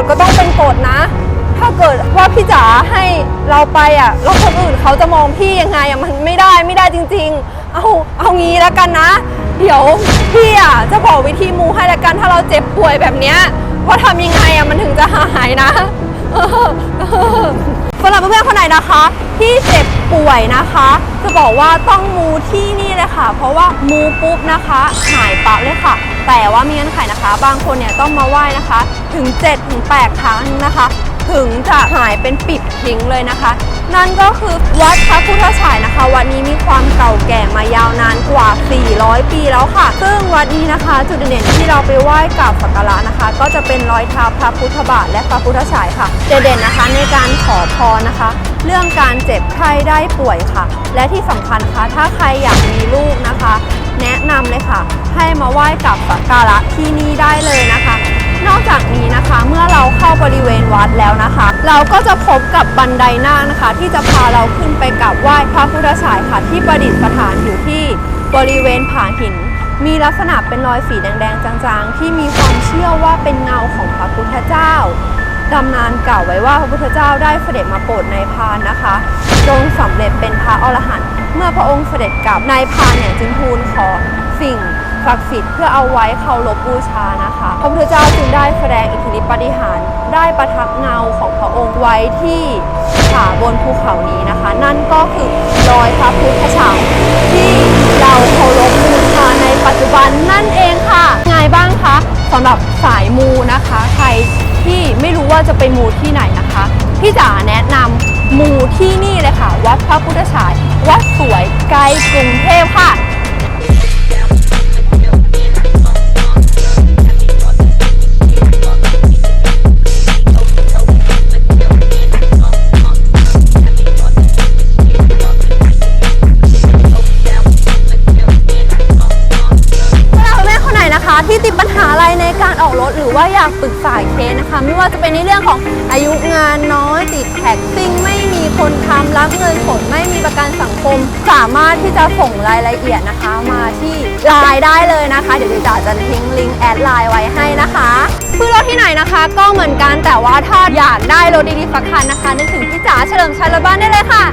ฎก็ต้องเป็นกฎนะ ถ้าเกิดว่าพี่จ๋าให้เราไปอะแล้วคนอื่นเขาจะมองพี่ยังไงอะมันไม่ได้ไม่ได้จริง ๆ เอาเอางี้แล้วกันนะ เดี๋ยวพี่อะจะบอกวิธีมูให้แล้วกันถ้าเราเจ็บป่วยแบบเนี้ยว่าทำยังไงอะมันถึงจะหายนะ สำหรับเพื่อนๆคนไหนนะคะ ที่เจ็บป่วยนะคะ จะบอกว่าต้องมูที่นี่เลยค่ะ เพราะว่ามูปุ๊บนะคะหายปั๊บเลยค่ะ แต่ว่ามีเงื่อนไขนะคะ บางคนเนี่ยต้องมาไหว้นะคะ ถึง7ถึง8ครั้งนะคะ ถึงจะหายเป็นปิดทิ้งเลยนะคะ นั่นก็คือวัดพระพุทธฉายนะคะวัดนี้มีความเก่าแก่มายาวนานกว่า 400 ปีแล้วค่ะ ซึ่งวัดนี้นะคะ จุดเด่นที่เราไปไหว้กราบสักการะนะคะ ก็จะเป็นรอยเท้าพระพุทธบาทและพระพุทธฉายค่ะเด่นๆนะคะในการขอพรนะคะ เรื่องการเจ็บไข้ได้ป่วยค่ะ และที่สำคัญค่ะถ้าใครอยากมีลูกนะคะ แนะนำเลยค่ะ ให้มาไหว้กับสักการะที่นี่ได้เลยนะคะ นะคะ เมื่อเราเข้าบริเวณวัดแล้วนะคะ เราก็จะพบกับบันไดนาคนะคะ ที่จะพาเราขึ้นไปกราบไหว้พระพุทธฉายค่ะที่ประดิษฐานอยู่ที่บริเวณผาหิน มีลักษณะเป็นรอยสีแดงๆจางๆ ที่มีความเชื่อว่าเป็นเงาของพระพุทธเจ้าตำนานกล่าวไว้ว่าพระพุทธเจ้าได้เสด็จมาโปรดนายพรานนะคะ จงสำเร็จเป็นพระอรหันต์เมื่อพระองค์เสด็จกลับนายพรานเนี่ยจึงทูลขอสิ่ง ศักดิ์สิทธิ์เพื่อเอาไว้เคารพบูชานะคะพระพุทธเจ้าจึงได้แสดงอิทธิฤทธิปฏิหารได้ประทับเงาของพระองค์ไว้ที่ผาบนภูเขานี้นะคะ นั่นก็คือรอยพระพุทธฉาที่เราเคารพบูชาในปัจจุบันนั่นเองค่ะไงบ้างคะสำหรับสายมูนะคะ ใครที่ไม่รู้ว่าจะไปมูที่ไหนนะคะพี่จ๋าแนะนำมูที่นี่เลยค่ะวัดพระ รือว่าอยากปรึกษาเคสนะคะ ไม่ว่าจะเป็นในเรื่องของอายุงานน้อยติดแท็กซิ่งไม่มีคนทำรับเงินสดไม่มีประกันสังคม สามารถที่จะส่งรายละเอียดนะคะ มาที่ไลน์ได้เลยนะคะ เดี๋ยวจ๋าจะทิ้งลิงก์แอดไลน์ไว้ให้นะคะซื้อรถที่ไหนนะคะ ก็เหมือนกันแต่ว่าถ้าอยากได้รถดีๆสักคันนะคะนึกถึงพี่จ๋าเฉลิมชัยรถบ้านได้เลยค่ะ